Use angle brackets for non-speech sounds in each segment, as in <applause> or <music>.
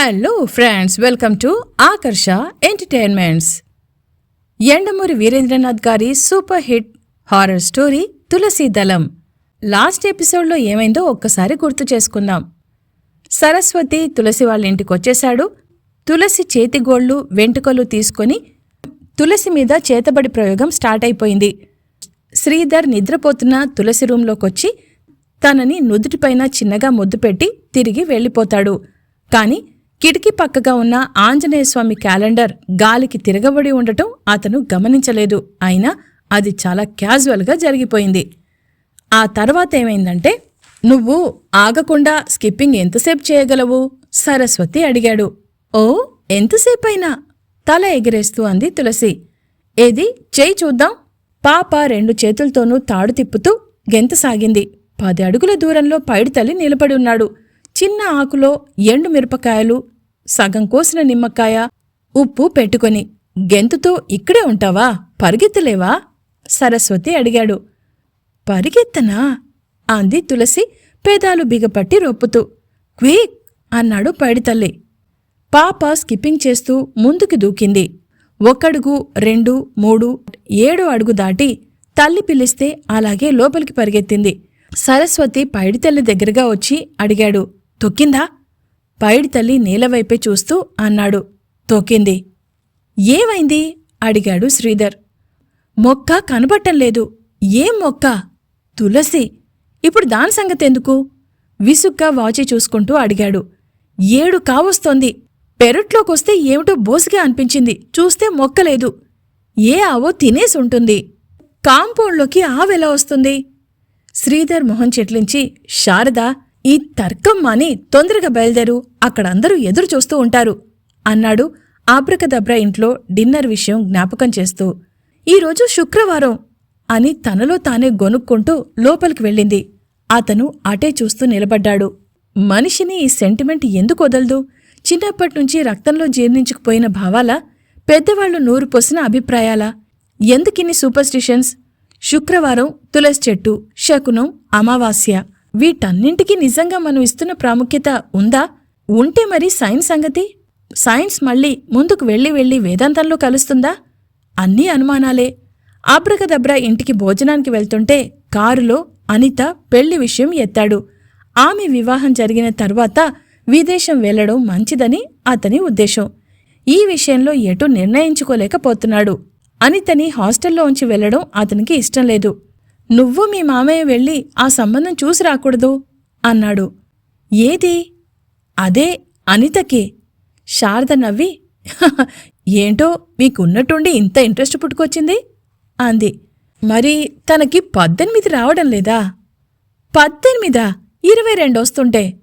Hello friends welcome to Akarsha entertainments Yandamuri Veerendranath గారి super hit horror story Tulasi Dalam. Last ఎపిసోడ్లో ఏమైందో ఒక్కసారి గుర్తు చేసుకుందాం. సరస్వతి తులసి వాళ్ళ ఇంటికి వచ్చేశాడు. తులసి చేతిగోళ్ళు వెంట్రుకలు తీసుకొని తులసి మీద చేతబడి ప్రయోగం స్టార్ట్ అయిపోయింది. శ్రీధర్ నిద్రపోతున్న తులసి రూంలోకొచ్చి తనని నుదుటిపైన చిన్నగా ముద్దు పెట్టి తిరిగి వెళ్ళిపోతాడు. కానీ కిటికీ పక్కగా ఉన్న ఆంజనేయస్వామి క్యాలెండర్ గాలికి తిరగబడి ఉండటం అతను గమనించలేదు. అయినా అది చాలా క్యాజువల్గా జరిగిపోయింది. ఆ తర్వాత ఏమైందంటే నువ్వు ఆగకుండా స్కిప్పింగ్ ఎంతసేపు చేయగలవు? సరస్వతి అడిగాడు. ఓ ఎంతసేపైనా? తల ఎగిరేస్తూ అంది తులసి. ఏది? చేయి చూద్దాం. పాప రెండు చేతులతోనూ తాడు తిప్పుతూ గెంతసాగింది పది అడుగుల దూరంలో పైడితల్లి నిలబడి ఉన్నాడు. చిన్న ఆకులో ఎండు మిరపకాయలు సగం కోసిన నిమ్మకాయ ఉప్పు పెట్టుకొని గెంతుతో ఇక్కడే ఉంటావా? పరిగెత్తలేవా? సరస్వతి అడిగాడు. పరిగెత్తనా? అంది తులసి పేదాలు బిగపట్టి రొప్పుతూ. క్వీక్! అన్నాడు పైడితల్లి. పాప స్కిప్పింగ్ చేస్తూ ముందుకు దూకింది. ఒకడుగు రెండు మూడు ఏడు అడుగు దాటి తల్లి పిలిస్తే అలాగే లోపలికి పరిగెత్తింది. సరస్వతి పైడితల్లి దగ్గరగా వచ్చి అడిగాడు. తొక్కిందా? పైడి తల్లి నేలవైపే చూస్తూ అన్నాడు. తొక్కింది. ఏమైంది? అడిగాడు శ్రీధర్. మొక్క కనబట్టం లేదు. ఏం మొక్క? తులసి. ఇప్పుడు దాని సంగతెందుకు విసుగ్గా వాచి చూసుకుంటూ అడిగాడు. ఏడు కావొస్తోంది. పెరట్లోకొస్తే ఏమిటో బోసిగా అనిపించింది. చూస్తే మొక్కలేదు ఏ ఆవో తినేసి ఉంటుంది. కాంపౌండ్లోకి ఆవెలా వస్తుంది? శ్రీధర్ మొహం చెట్లించి శారదా ఈ తర్కం మాని తొందరగా బయలుదేరు అక్కడందరూ ఎదురు చూస్తూ ఉంటారు అన్నాడు ఆబ్రకదబ్ర ఇంట్లో డిన్నర్ విషయం జ్ఞాపకం చేస్తూ. ఈరోజు శుక్రవారం అని తనలో తానే గొనుక్కుంటూ లోపలికి వెళ్ళింది. అతను అటే చూస్తూ నిలబడ్డాడు. మనిషిని ఈ సెంటిమెంట్ ఎందుకు వదలదు? చిన్నప్పటినుంచి రక్తంలో జీర్ణించుకుపోయిన భావాలా? పెద్దవాళ్ళు నూరు పోసిన అభిప్రాయాలా? ఎందుకిన్ని సూపర్స్టిషన్స్? శుక్రవారం తులసి చెట్టు శకునం అమావాస్య వీటన్నింటికీ నిజంగా మనం ఇస్తున్న ప్రాముఖ్యత ఉందా? ఉంటే మరి సైన్స్ సంగతి. సైన్స్ మళ్ళీ ముందుకు వెళ్ళి వెళ్ళి వేదాంతంలో కలుస్తుందా? అన్నీ అనుమానాలే. ఆబ్రకదబ్రా ఇంటికి భోజనానికి వెళ్తుంటే కారులో అనిత పెళ్ళి విషయం ఎత్తాడు. ఆమె వివాహం జరిగిన తర్వాత విదేశం వెళ్ళడం మంచిదని అతని ఉద్దేశం. ఈ విషయంలో ఎటు నిర్ణయించుకోలేకపోతున్నాడు. అనితని హాస్టల్లో ఉంచి వెళ్ళడం అతనికి ఇష్టం లేదు. నువ్వు మీ మామయ్య వెళ్ళి ఆ సంబంధం చూసి రాకూడదు అన్నాడు. ఏది? అదే అనితకి. శారద నవ్వి <laughs> ఏంటో మీకున్నట్టుండి ఇంత ఇంట్రెస్ట్ పుట్టుకొచ్చింది? అంది. మరి తనకి పద్దెనిమిది రావడం లేదా? పద్దెనిమిదా? ఇరవై రెండు వస్తుంటే.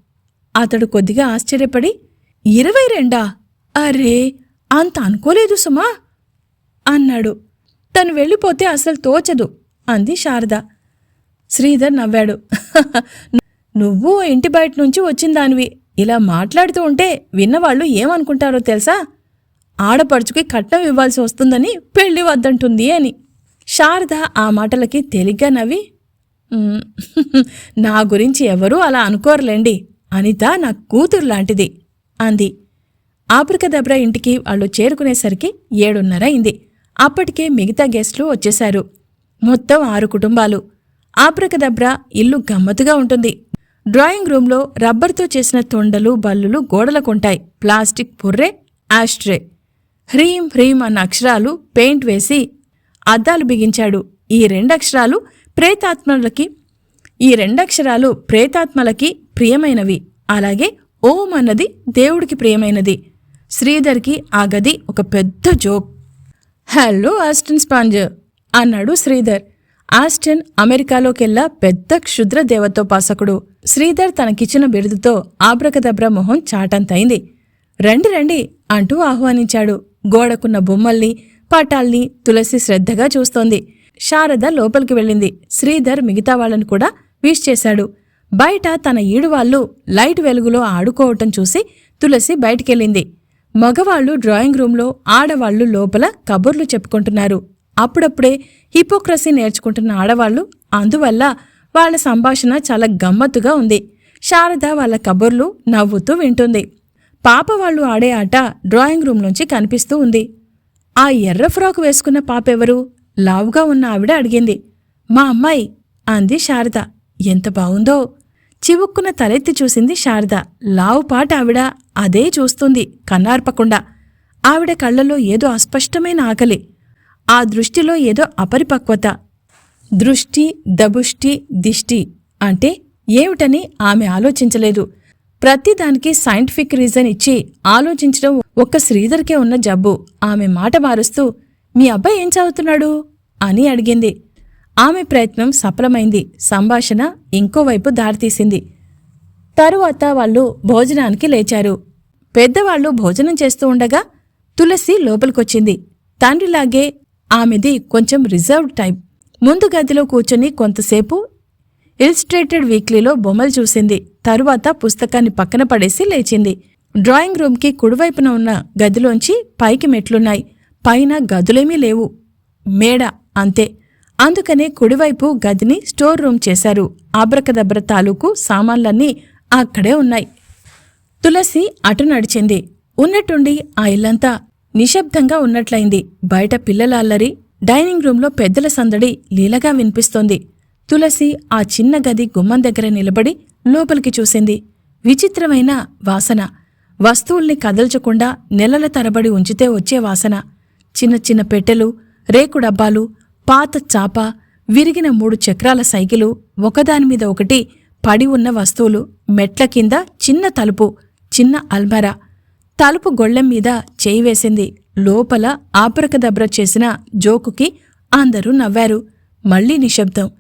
అతడు కొద్దిగా ఆశ్చర్యపడి ఇరవై రెండా? అరే అంత అనుకోలేదు సుమా అన్నాడు. తను వెళ్ళిపోతే అసలు తోచదు. అంది శారద. శ్రీధర్ నవ్వాడు. <laughs> నువ్వు ఇంటి బయట నుంచి వచ్చిందానివి ఇలా మాట్లాడుతూ ఉంటే విన్నవాళ్ళు ఏమనుకుంటారో తెలుసా? ఆడపడుచుకి కట్నం ఇవ్వాల్సి వస్తుందని పెళ్ళి వద్దంటుంది అని. శారద ఆ మాటలకి తేలిగ్గా నవ్వి <laughs> నా గురించి ఎవరూ అలా అనుకోరులేండి. అనిత నా కూతురు లాంటిది అంది. ఆప్రికదబ్రా ఇంటికి వాళ్ళు చేరుకునేసరికి ఏడున్నర అయింది. అప్పటికే మిగతా గెస్ట్లు వచ్చేశారు. మొత్తం ఆరు కుటుంబాలు. ఆబ్రకదబ్ర ఇల్లు గమ్మత్తుగా ఉంటుంది. డ్రాయింగ్ రూంలో రబ్బర్తో చేసిన తొండలు బల్లులు గోడలకుంటాయి. ప్లాస్టిక్ పుర్రే ఆస్ట్రే హ్రీం హ్రీం అన్న అక్షరాలు పెయింట్ వేసి అద్దాలు బిగించాడు. ఈ రెండక్షరాలు ప్రేతాత్మలకి ఈ రెండక్షరాలు ప్రేతాత్మలకి ప్రియమైనవి. అలాగే ఓం అన్నది దేవుడికి ప్రియమైనది. శ్రీధర్కి ఆ గది ఒక పెద్ద జోక్. Hello Aston sponge. అన్నాడు శ్రీధర్. ఆస్టన్ అమెరికాలోకెల్లా పెద్ద క్షుద్ర దేవతోపాసకుడు శ్రీధర్ తనకిచ్చిన బిరుదుతో ఆబ్రకదబ్ర మొహం చాటంతైంది. రండి రండి అంటూ ఆహ్వానించాడు. గోడకున్న బొమ్మల్ని పటాల్ని తులసి శ్రద్ధగా చూస్తోంది. శారద లోపలికి వెళ్ళింది. శ్రీధర్ మిగతా వాళ్ళని కూడా విష్ చేశాడు. బయట తన ఈడువాళ్ళు లైట్ వెలుగులో ఆడుకోవటం చూసి తులసి బయటికెళ్ళింది. మగవాళ్ళు డ్రాయింగ్ రూంలో ఆడవాళ్ళు లోపల కబుర్లు చెప్పుకుంటున్నారు. అప్పుడప్పుడే హిపోక్రసీ నేర్చుకుంటున్న ఆడవాళ్ళు అందువల్ల వాళ్ళ సంభాషణ చాలా గమ్మత్తుగా ఉంది. శారద వాళ్ళ కబుర్లు నవ్వుతూ వింటుంది. పాప వాళ్ళు ఆడే ఆట డ్రాయింగ్ రూంలోంచి కనిపిస్తూ ఉంది. ఆ ఎర్ర ఫ్రాక్ వేసుకున్న పాపెవరు లావుగా ఉన్న ఆవిడ అడిగింది. మా అమ్మాయి అంది శారద. ఎంత బావుందో చివుక్కున తలెత్తి చూసింది శారద. లావుపాట ఆవిడ అదే చూస్తుంది కన్నార్పకుండా. ఆవిడ కళ్ళలో ఏదో అస్పష్టమైన ఆకలి. ఆ దృష్టిలో ఏదో అపరిపక్వత. దృష్టి దబుష్టి దిష్టి అంటే ఏమిటని ఆమె ఆలోచించలేదు. ప్రతిదానికి సైంటిఫిక్ రీజన్ ఇచ్చి ఆలోచించడం ఒక్క శ్రీధర్కే ఉన్న జబ్బు. ఆమె మాట మారుస్తూ మీ అబ్బాయి ఏం చదువుతున్నాడు? అని అడిగింది. ఆమె ప్రయత్నం సఫలమైంది. సంభాషణ ఇంకోవైపు దారితీసింది. తరువాత వాళ్ళు భోజనానికి లేచారు. పెద్దవాళ్ళు భోజనం చేస్తూ ఉండగా తులసి లోపలికొచ్చింది. తండ్రిలాగే ఆమెది కొంచెం రిజర్వ్డ్ టైప్. ముందు గదిలో కూర్చొని కొంతసేపు ఇల్స్ట్రేటెడ్ వీక్లీలో బొమ్మలు చూసింది. తరువాత పుస్తకాన్ని పక్కన పడేసి లేచింది. డ్రాయింగ్ రూమ్కి కుడివైపున ఉన్న గదిలోంచి పైకి మెట్లున్నాయి. పైన గదులేమీ లేవు. మేడ అంతే. అందుకనే కుడివైపు గదిని స్టోర్ రూమ్ చేశారు. ఆబ్రకదబ్ర తాలూకు సామాన్లన్నీ అక్కడే ఉన్నాయి. తులసి అటు నడిచింది. ఉన్నట్టుండి ఆ ఇల్లంతా నిశ్శబ్దంగా ఉన్నట్లయింది. బయట పిల్లల అల్లరి డైనింగ్ రూంలో పెద్దల సందడి లీలగా వినిపిస్తోంది. తులసి ఆ చిన్న గది గుమ్మం దగ్గర నిలబడి లోపలికి చూసింది. విచిత్రమైన వాసన. వస్తువుల్ని కదల్చకుండా నెలల తరబడి ఉంచితే వచ్చే వాసన. చిన్న చిన్న పెట్టెలు రేకు డబ్బాలు పాత చాప విరిగిన మూడు చక్రాల సైకిలు ఒకదానిమీద ఒకటి పడి ఉన్న వస్తువులు మెట్ల కింద చిన్న తలుపు చిన్న అల్మరా. తలుపు గొళ్ళెం మీద చేయి వేసింది. లోపల ఆపరకదబ్ర చేసిన జోకుకి అందరూ నవ్వారు. మళ్ళీ నిశ్శబ్దం.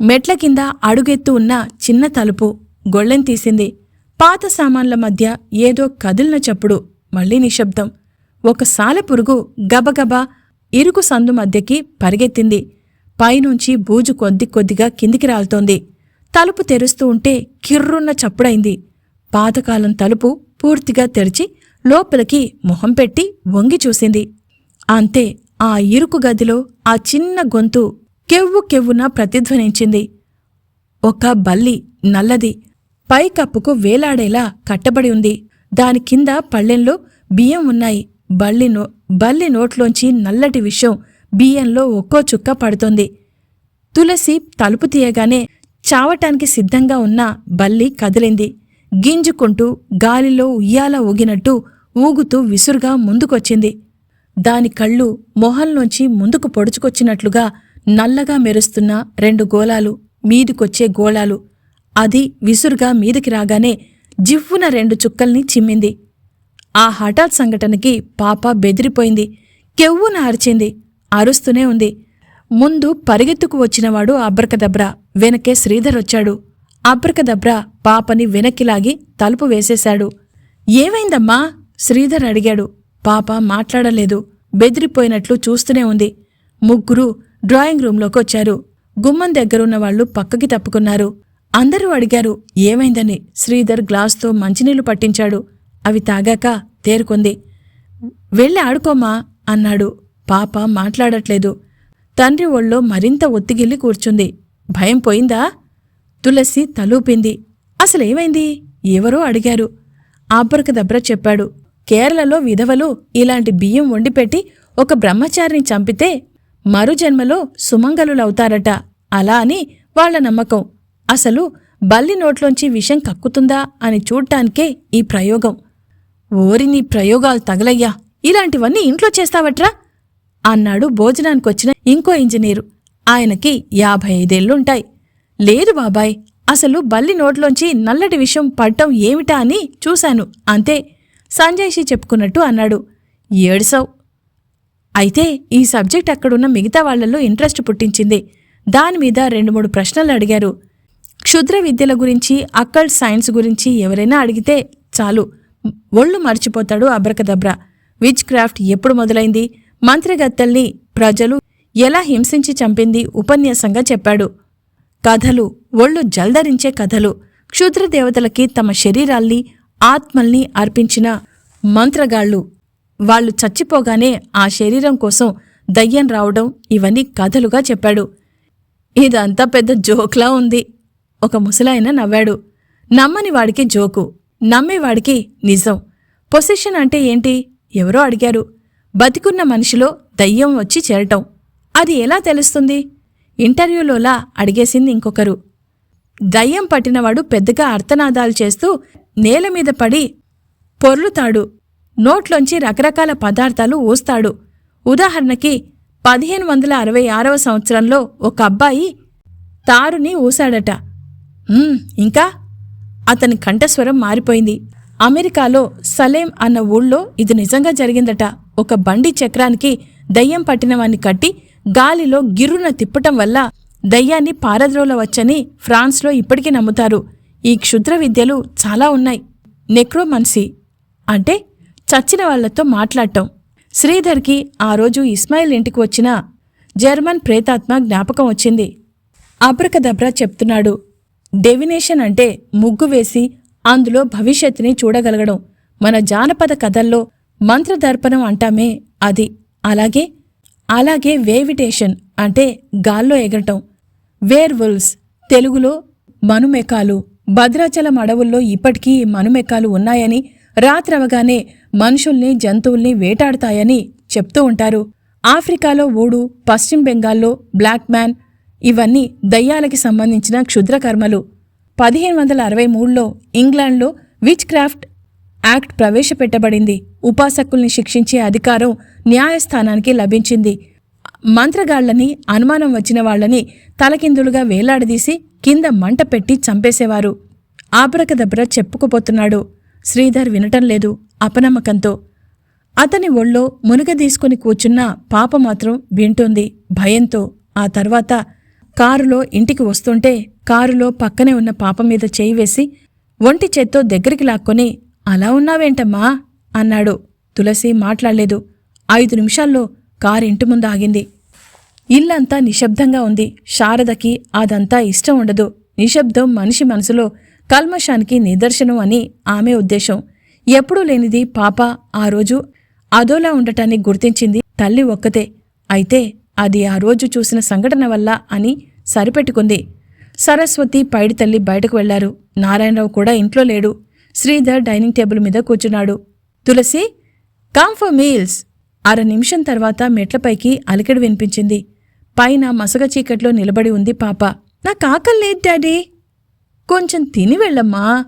మెట్ల కింద అడుగెత్తు ఉన్న చిన్న తలుపు గొళ్ళెం తీసింది. పాత సామాన్ల మధ్య ఏదో కదిలిన చప్పుడు. మళ్ళీ నిశ్శబ్దం. ఒక సాలెపురుగు గబగబా ఇరుకు సందు మధ్యకి పరిగెత్తింది. పైనుంచి బూజు కొద్ది కొద్దిగా కిందికి రాలుతోంది. తలుపు తెరుస్తూ ఉంటే కిర్రున్న చప్పుడైంది. పాతకాలం తలుపు పూర్తిగా తెరిచి లోపలికి మొహం పెట్టి వంగి చూసింది. అంతే ఆ ఇరుకు గదిలో ఆ చిన్న గొంతు కెవ్వు కెవ్వున ప్రతిధ్వనించింది. ఒక బల్లి నల్లది పైకప్పుకు వేలాడేలా కట్టబడి ఉంది. దాని కింద పళ్ళెంలో బియ్యం ఉన్నాయి. బల్లి నో బల్లి నోట్లోంచి నల్లటి విషయం బియ్యంలో ఒక్కో చుక్క పడుతోంది. తులసి తలుపు తీయగానే చావటానికి సిద్ధంగా ఉన్న బల్లి కదిలింది. గింజుకుంటూ గాలిలో ఉయ్యాల ఊగినట్టు ఊగుతూ విసురుగా ముందుకొచ్చింది. దాని కళ్ళు మొహంలోంచి ముందుకు పొడుచుకొచ్చినట్లుగా నల్లగా మెరుస్తున్న రెండు గోళాలు మీదికొచ్చే గోళాలు. అది విసురుగా మీదికి రాగానే జివ్వున రెండు చుక్కల్ని చిమ్మింది. ఆ హఠాత్ సంఘటనకి పాప బెదిరిపోయింది. కెవ్వున అరిచింది. అరుస్తూనే ఉంది. ముందు పరిగెత్తుకు వచ్చినవాడు అబ్రకదబ్రా వెనకే శ్రీధర్ వచ్చాడు. అబ్రకదబ్రా పాపని వెనక్కి లాగి తలుపు వేసేశాడు. ఏమైందమ్మా? శ్రీధర్ అడిగాడు. పాప మాట్లాడలేదు. బెదిరిపోయినట్లు చూస్తూనే ఉంది. ముగ్గురు డ్రాయింగ్ రూంలోకి వచ్చారు. గుమ్మం దగ్గరున్న వాళ్ళు పక్కకి తప్పుకున్నారు. అందరూ అడిగారు ఏమైందని? శ్రీధర్ గ్లాస్తో మంచినీళ్ళు పట్టించాడు. అవి తాగాక తేరుకుంది. వెళ్ళి ఆడుకోమా అన్నాడు. పాప మాట్లాడట్లేదు. తండ్రి ఒళ్ళో మరింత ఒత్తిగిల్లి కూర్చుంది. భయం పోయిందా? తులసి తలూపింది. అసలేమైంది? ఎవరో అడిగారు. ఆబ్రకదబ్ర చెప్పాడు. కేరళలో విధవలు ఇలాంటి బియ్యం వండిపెట్టి ఒక బ్రహ్మచారిని చంపితే మరుజన్మలో సుమంగలులవుతారట అలా అని వాళ్ళ నమ్మకం. అసలు బల్లి నోట్లోంచి విషం కక్కుతుందా అని చూడ్టానికే ఈ ప్రయోగం. ఓరి నీ ప్రయోగాలు తగలయ్యా. ఇలాంటివన్నీ ఇంట్లో చేస్తావట్రా? అన్నాడు భోజనానికొచ్చిన ఇంకో ఇంజనీరు. ఆయనకి యాభై ఐదేళ్ళుంటాయి లేదు బాబాయ్ అసలు బల్లి నోట్లోంచి నల్లటి విషం పడటం ఏమిటా అని చూశాను. అంతే సంజయ్షి చెప్పుకున్నట్టు అన్నాడు. ఏడుసావు. అయితే ఈ సబ్జెక్ట్ అక్కడున్న మిగతా వాళ్ళలో ఇంట్రెస్ట్ పుట్టించింది. దానిమీద రెండు మూడు ప్రశ్నలు అడిగారు. క్షుద్ర విద్యల గురించి అక్కల్ సైన్స్ గురించి ఎవరైనా అడిగితే చాలు. ఒళ్ళు మర్చిపోతాడు అబ్రకదబ్రా. విచ్ క్రాఫ్ట్ ఎప్పుడు మొదలైంది? మంత్రిగత్తల్ని ప్రజలు ఎలా హింసించి చంపింది? ఉపన్యాసంగా చెప్పాడు. కథలు. ఒళ్ళు జల్దరించే కథలు. క్షుద్ర దేవతలకి తమ శరీరాల్ని ఆత్మల్ని అర్పించిన మంత్రగాళ్ళు. వాళ్ళు చచ్చిపోగానే ఆ శరీరం కోసం దయ్యం రావడం ఇవన్నీ కథలుగా చెప్పాడు. ఇదంతా పెద్ద జోక్లా ఉంది. ఒక ముసలాయన నవ్వాడు. నమ్మని వాడికి జోకు. నమ్మేవాడికి నిజం. పొసెషన్ అంటే ఏంటి? ఎవరో అడిగారు. బతికున్న మనిషిలో దయ్యం వచ్చి చేరటం. అది ఎలా తెలుస్తుంది? ఇంటర్వ్యూలోలా అడిగేసింది ఇంకొకరు. దయ్యం పట్టినవాడు పెద్దగా అర్థనాదాలు చేస్తూ నేల మీద పడి పొర్లుతాడు. నోట్లోంచి రకరకాల పదార్థాలు ఊస్తాడు. ఉదాహరణకి పదిహేను వందల అరవై ఆరవ సంవత్సరంలో ఒక అబ్బాయి తారుని ఊశాడట. ఇంకా? అతని కంఠస్వరం మారిపోయింది. అమెరికాలో సలేం అన్న ఊళ్ళో ఇది నిజంగా జరిగిందట. ఒక బండి చక్రానికి దయ్యం పట్టినవాన్ని కట్టి గాలిలో గిర్రున తిప్పటం వల్ల దయ్యాన్ని పారద్రోలవచ్చని ఫ్రాన్స్లో ఇప్పటికీ నమ్ముతారు. ఈ క్షుద్ర విద్యలు చాలా ఉన్నాయి. నెక్రోమన్సీ అంటే చచ్చిన వాళ్ళతో మాట్లాడటం. శ్రీధర్కి ఆ రోజు ఇస్మాయిల్ ఇంటికి వచ్చిన జర్మన్ ప్రేతాత్మ జ్ఞాపకం వచ్చింది. అబ్రకదబ్రా చెప్తున్నాడు డెవినేషన్ అంటే ముగ్గు వేసి అందులో భవిష్యత్తుని చూడగలగడం. మన జానపద కథల్లో మంత్రదర్పణం అంటామే అది. అలాగే అలాగే వేవిటేషన్ అంటే గాల్లో ఎగరటం. వేర్ వుల్స్ తెలుగులో మనుమెకాలు భద్రాచలం అడవుల్లో ఇప్పటికీ మనుమెక్కాలు ఉన్నాయని రాత్రవగానే మనుషుల్ని జంతువుల్ని వేటాడతాయని చెప్తూ ఉంటారు. ఆఫ్రికాలో ఊడు పశ్చిమ బెంగాల్లో బ్లాక్ మ్యాన్ ఇవన్నీ దయ్యాలకి సంబంధించిన క్షుద్రకర్మలు పదిహేను వందల అరవై మూడులో ఇంగ్లాండ్లో విచ్ క్రాఫ్ట్ యాక్ట్ ప్రవేశపెట్టబడింది. ఉపాసకుల్ని శిక్షించే అధికారం న్యాయస్థానానికి లభించింది. మంత్రగాళ్ళని అనుమానం వచ్చిన వాళ్ళని తలకిందులుగా వేలాడదీసి కింద మంట పెట్టి చంపేసేవారు. ఆబ్రకదబ్ర చెప్పుకుపోతున్నాడు. శ్రీధర్ వినటం లేదు అపనమ్మకంతో. అతని ఒళ్ళో మునుగదీసుకుని కూర్చున్న పాప మాత్రం వింటోంది భయంతో. ఆ తర్వాత కారులో ఇంటికి వస్తుంటే కారులో పక్కనే ఉన్న పాప మీద చేయి వేసి ఒంటి చేత్తో దగ్గరికి లాక్కొని అలా ఉన్నావేంటమ్మా? అన్నాడు. తులసి మాట్లాడలేదు. ఐదు నిమిషాల్లో కారు ఇంటి ముందు ఆగింది. ఇల్లంతా నిశ్శబ్దంగా ఉంది. శారదకి అదంతా ఇష్టం ఉండదు. నిశ్శబ్దం మనిషి మనసులో కల్మషానికి నిదర్శనం అని ఆమె ఉద్దేశం. ఎప్పుడూ లేనిది పాప ఆ రోజు అదోలా ఉండటాన్ని గుర్తించింది తల్లి ఒక్కతే. అయితే అది ఆ రోజు చూసిన సంఘటన వల్ల అని సరిపెట్టుకుంది. సరస్వతి పైడి తల్లి బయటకు వెళ్ళారు. నారాయణరావు కూడా ఇంట్లో లేడు. శ్రీధర్ డైనింగ్ టేబుల్ మీద కూర్చున్నాడు. Tulasi come for meals. అర నిమిషం తర్వాత మెట్లపైకి అలికిడి వినిపించింది. పైన మసగ చీకట్లో నిలబడి ఉంది పాప. నాకు ఆకలి లేదు డాడీ. కొంచెం తిని వెళ్ళమ్మా.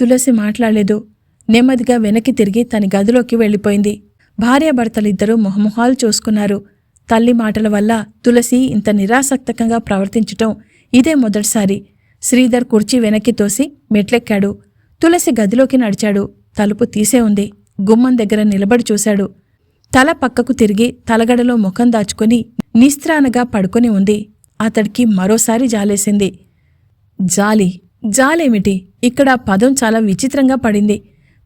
తులసి మాట్లాడలేదు. నెమ్మదిగా వెనక్కి తిరిగి తన గదిలోకి వెళ్ళిపోయింది. భార్యాభర్తలిద్దరూ మొహమొహాలు చూసుకున్నారు. తల్లి మాటల వల్ల తులసి ఇంత నిరాసక్తకంగా ప్రవర్తించటం ఇదే మొదటిసారి. శ్రీధర్ కుర్చీ వెనక్కి తోసి మెట్లెక్కాడు. తులసి గదిలోకి నడిచాడు. తలుపు తీసే ఉంది. గుమ్మం దగ్గర నిలబడి చూశాడు. తల పక్కకు తిరిగి తలగడలో ముఖం దాచుకొని నిస్త్రానగా పడుకొని ఉంది. అతడికి మరోసారి జాలేసింది. జాలి జాలేమిటి? ఇక్కడ పదం చాలా విచిత్రంగా పడింది.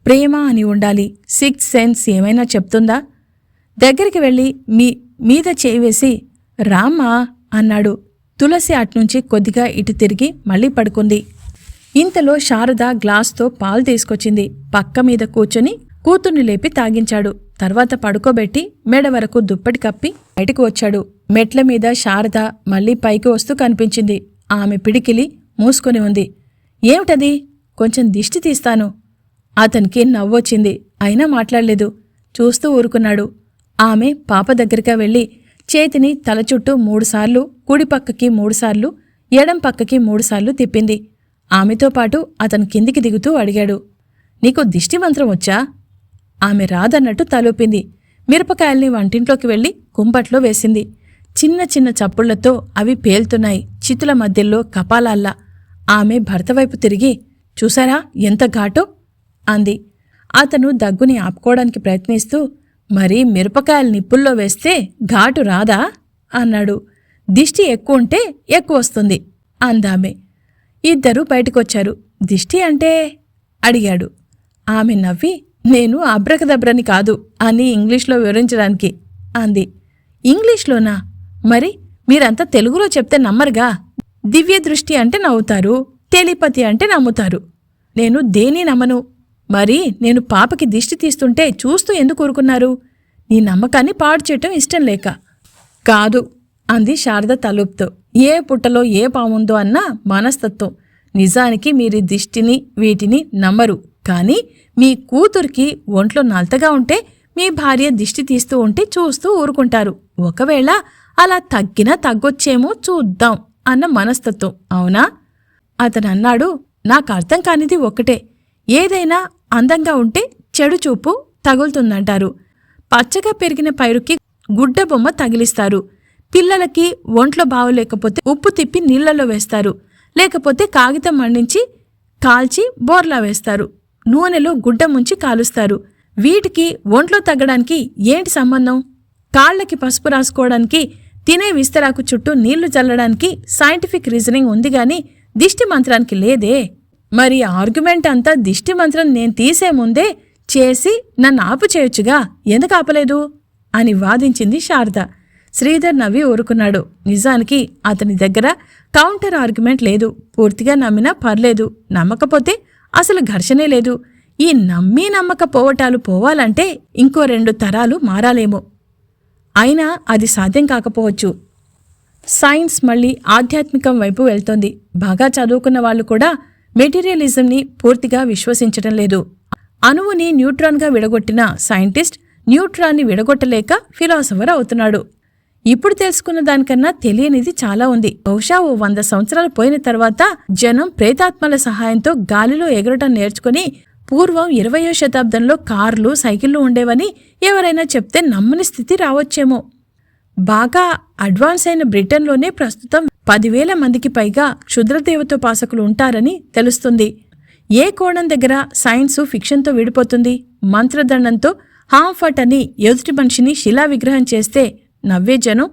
ప్రేమ అని ఉండాలి. సిక్స్ సెన్స్ ఏమైనా చెప్తుందా? దగ్గరికి వెళ్ళి మీ మీద చేయి వేసి రామ్మా అన్నాడు. తులసి అట్నుంచి కొద్దిగా ఇటు తిరిగి మళ్ళీ పడుకుంది. ఇంతలో శారద గ్లాస్తో పాలు తీసుకొచ్చింది. పక్క మీద కూర్చొని కూతుర్ని లేపి తాగించాడు. తర్వాత పడుకోబెట్టి మెడ వరకు దుప్పటి కప్పి బయటకు వచ్చాడు. మెట్ల మీద శారద మళ్ళీ పైకి వస్తూ కనిపించింది. ఆమె పిడికిలి మూసుకొని ఉంది. ఏమిటది? కొంచెం దిష్టి తీస్తాను. అతనికి నవ్వొచ్చింది అయినా మాట్లాడలేదు. చూస్తూ ఊరుకున్నాడు. ఆమె పాప దగ్గరగా వెళ్ళి చేతిని తల చుట్టూ మూడుసార్లు కుడి పక్కకి మూడుసార్లు ఎడం పక్కకి మూడుసార్లు తిప్పింది. ఆమెతో పాటు అతను కిందికి దిగుతూ అడిగాడు. నీకు దిష్టి మంత్రం వచ్చా? ఆమె రాదన్నట్టు తలూపింది. మిరపకాయల్ని వంటింట్లోకి వెళ్ళి కుంపట్లో వేసింది. చిన్న చిన్న చప్పుళ్ళతో అవి పేలుతున్నాయి. చితుల మధ్యలో కపాలాల్లా. ఆమె భర్త వైపు తిరిగి చూసారా ఎంత ఘాటు? అంది. అతను దగ్గుని ఆపుకోవడానికి ప్రయత్నిస్తూ మరి మిరపకాయలు నిప్పుల్లో వేస్తే ఘాటు రాదా? అన్నాడు. దిష్టి ఎక్కువ ఉంటే ఎక్కువ వస్తుంది అందామె. ఇద్దరూ బయటకొచ్చారు. దిష్టి అంటే? అడిగాడు. ఆమె నవ్వి నేను అబ్రకదబ్రని కాదు అని ఇంగ్లీష్లో వివరించడానికి అంది. ఇంగ్లీష్లోనా? మరి మీరంతా తెలుగులో చెప్తే నమ్మరుగా? దివ్య దృష్టి అంటే నవ్వుతారు తెలిపతి అంటే నమ్ముతారు. నేను దేని నమ్మను? మరి నేను పాపకి దిష్టి తీస్తుంటే చూస్తూ ఎందుకు ఊరుకున్నారు? నీ నమ్మకాన్ని పాడు చేయటం ఇష్టం లేక. కాదు అంది శారద తలుపుతో. ఏ పుట్టలో ఏ పాముందో అన్న మనస్తత్వం. నిజానికి మీరు దిష్టిని వీటిని నమ్మరు. కానీ మీ కూతురికి ఒంట్లో నలతగా ఉంటే మీ భార్య దిష్టి తీస్తూ ఉంటే చూస్తూ ఊరుకుంటారు. ఒకవేళ అలా తగ్గినా తగ్గొచ్చేమో చూద్దాం అన్న మనస్తత్వం అవునా? అతను అన్నాడు నాకు అర్థం కానిది ఒక్కటే. ఏదైనా అందంగా ఉంటే చెడు చూపు తగులుతుందంటారు. పచ్చగా పెరిగిన పైరుకి గుడ్డ బొమ్మ తగిలిస్తారు. పిల్లలకి ఒంట్లో బావులేకపోతే ఉప్పు తిప్పి నీళ్ళలో వేస్తారు. లేకపోతే కాగితం మండించి కాల్చి బోర్లా వేస్తారు. నూనెలో గుడ్డ ముంచి కాలుస్తారు. వీటికి ఒంట్లో తగ్గడానికి ఏంటి సంబంధం? కాళ్ళకి పసుపు రాసుకోవడానికి తినే విస్తరాకు చుట్టూ నీళ్ళు చల్లడానికి సైంటిఫిక్ రీజనింగ్ ఉంది గాని దిష్టి మంత్రానికి లేదే. మరి ఆర్గ్యుమెంట్ అంతా దిష్టి మంత్రం నేను తీసే ముందే చేసి నన్ను ఆపు చేయొచ్చుగా ఎందుకు ఆపలేదు? అని వాదించింది శారద. శ్రీధర్ నవ్వి ఊరుకున్నాడు. నిజానికి అతని దగ్గర కౌంటర్ ఆర్గ్యుమెంట్ లేదు. పూర్తిగా నమ్మినా పర్లేదు. నమ్మకపోతే అసలు ఘర్షణే లేదు. ఈ నమ్మి నమ్మకపోవటాలు పోవాలంటే ఇంకో రెండు తరాలు మారాలేమో. అయినా అది సాధ్యం కాకపోవచ్చు. సైన్స్ మళ్ళీ ఆధ్యాత్మికం వైపు వెళ్తోంది. బాగా చదువుకున్న వాళ్ళు కూడా మెటీరియలిజంని పూర్తిగా విశ్వసించడం లేదు. అణువుని న్యూట్రాన్గా విడగొట్టిన సైంటిస్ట్ న్యూట్రాన్ని విడగొట్టలేక ఫిలాసఫర్ అవుతున్నాడు. ఇప్పుడు తెలుసుకున్న దానికన్నా తెలియనిది చాలా ఉంది. బహుశా ఓ వంద సంవత్సరాలు పోయిన తర్వాత జనం ప్రేతాత్మల సహాయంతో గాలిలో ఎగరటం నేర్చుకుని పూర్వం ఇరవయో శతాబ్దంలో కార్లు సైకిళ్ళు ఉండేవని ఎవరైనా చెప్తే నమ్మని స్థితి రావచ్చేమో. బాగా అడ్వాన్స్ అయిన బ్రిటన్లోనే ప్రస్తుతం పదివేల మందికి పైగా క్షుద్రదేవతోపాసకులు ఉంటారని తెలుస్తుంది. ఏ కోణం దగ్గర సైన్సు ఫిక్షన్తో విడిపోతుంది? మంత్రదండంతో హాంఫట్ అని ఎదుటి మనిషిని శిలా విగ్రహం చేస్తే నవ్వే జనం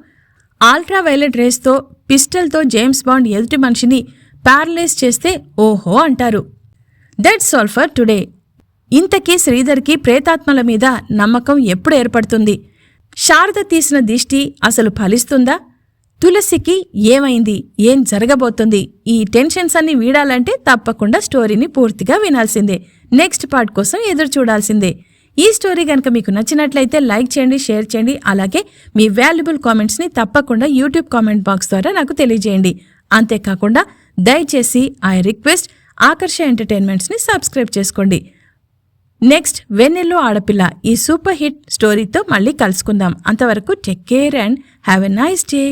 ఆల్ట్రా వైలెట్ రేస్తో పిస్టల్తో జేమ్స్ బాండ్ ఎదుటి మనిషిని ప్యారలైజ్ చేస్తే ఓహో అంటారు. దట్స్ ఆల్ ఫర్ టుడే ఇంతకీ శ్రీధర్కి ప్రేతాత్మల మీద నమ్మకం ఎప్పుడు ఏర్పడుతుంది? శారద తీసిన దిష్టి అసలు ఫలిస్తుందా? తులసికి ఏమైంది? ఏం జరగబోతుంది? ఈ టెన్షన్స్ అన్ని వీడాలంటే తప్పకుండా స్టోరీని పూర్తిగా వినాల్సిందే. నెక్స్ట్ పార్ట్ కోసం ఎదురు చూడాల్సిందే ఈ స్టోరీ కనుక మీకు నచ్చినట్లయితే లైక్ చేయండి షేర్ చేయండి అలాగే మీ వాల్యుబుల్ కామెంట్స్ని తప్పకుండా యూట్యూబ్ కామెంట్ బాక్స్ ద్వారా నాకు తెలియజేయండి. అంతేకాకుండా దయచేసి ఐ రిక్వెస్ట్ ఆకర్ష ఎంటర్టైన్మెంట్స్ని సబ్స్క్రైబ్ చేసుకోండి. నెక్స్ట్ వెన్నెల్లో ఆడపిల్ల ఈ సూపర్ హిట్ స్టోరీతో మళ్ళీ కలుసుకుందాం. అంతవరకు take care and have a nice day.